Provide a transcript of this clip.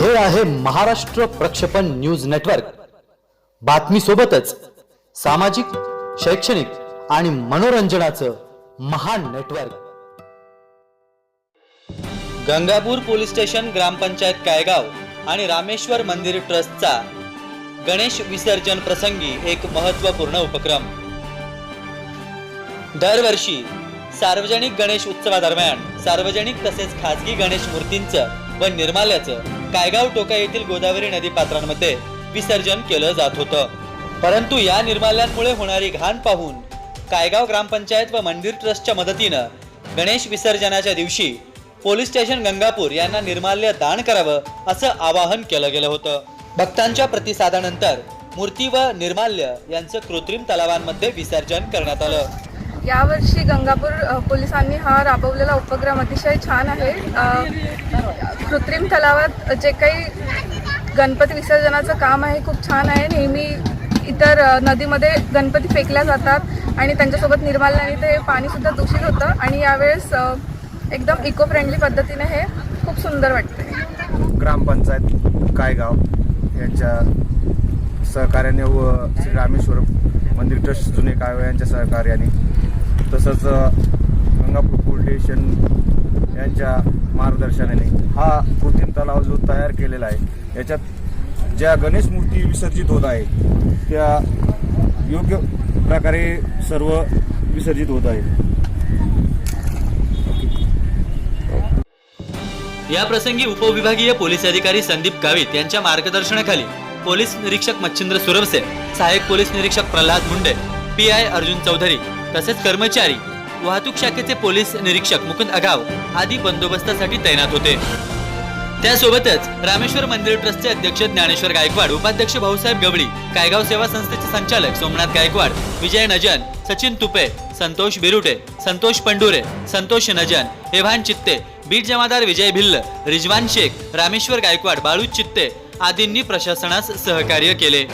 हे आहे महाराष्ट्र प्रक्षेपण न्यूज नेटवर्क. बातमी सोबतच सामाजिक शैक्षणिक आणि मनोरंजनाचं महान network. Gangapur police station gram panchayat Kaygaon आणि रामेश्वर मंदिर ट्रस्टचा गणेश विसर्जन प्रसंगी एक महत्त्वपूर्ण उपक्रम. दरवर्षी सार्वजनिक गणेश उत्सवादरम्यान सार्वजनिक तसेच खाजगी गणेश मूर्तींचं व निर्माल्याचं कायगाव टोका येथील गोदावरी नदी पात्रांमध्ये विसर्जन केलं जात होतं. परंतु या निर्माल्यांमुळे होणारी घाण पाहून कायगाव ग्रामपंचायत व मंदिर ट्रस्टच्या मदतीनं गणेश विसर्जनाच्या दिवशी पोलीस स्टेशन गंगापूर यांना निर्माल्य दान करावं असं आवाहन केलं गेलं होतं. भक्तांच्या प्रतिसादानंतर मूर्ती व निर्माल्य यांचं कृत्रिम तलावांमध्ये विसर्जन करण्यात आलं. यावर्षी गंगापूर पोलिसांनी हा राबवलेला उपक्रम अतिशय छान आहे. कृत्रिम तलावात जे काही गणपती विसर्जनाचं काम आहे खूप छान आहे. नेहमी इतर नदीमध्ये गणपती फेकल्या जातात आणि त्यांच्यासोबत निर्माल्याने ते पाणीसुद्धा दूषित होतं आणि यावेळेस एकदम इको फ्रेंडली पद्धतीने हे खूप सुंदर वाटतं ग्रामपंचायत कायगाव यांच्या सहकार्याने व श्री रामेश्वर मंदिर ट्रस्ट जुने कायगाव यांच्या सहकार्याने तसंच गंगापूर पोलीस स्टेशन यांच्या मार्गदर्शनाने हा कृत्रिम तलाव जो तयार केलेला आहे याच्यात ज्या गणेश मूर्ती विसर्जित होत आहे त्या योग्य प्रकारे सर्व विसर्जित होत आहे. या प्रसंगी उपविभागीय पोलीस अधिकारी संदीप गावित यांच्या मार्गदर्शनाखाली पोलीस निरीक्षक मच्छिंद्र सुरवसे सहाय्यक पोलीस निरीक्षक प्रल्हाद मुंडे पी आय अर्जुन चौधरी तसेच कर्मचारी वाहतूक शाखेचे पोलीस निरीक्षक मुकुंद अगाव आदी बंदोबस्तासाठी तैनात होते. त्यासोबतच रामेश्वर मंदिर ट्रस्टचे अध्यक्ष ज्ञानेश्वर गायकवाड उपाध्यक्ष भाऊसाहेब गवळी कायगाव सेवा संस्थेचे संचालक सोमनाथ गायकवाड विजय नजन सचिन तुपे संतोष बिरुटे संतोष पंडुरे संतोष नजन एव्हान चित्ते बीट जमादार विजय भिल्ल रिजवान शेख रामेश्वर गायकवाड बाळू चित्ते आदींनी प्रशासनास सहकार्य केले.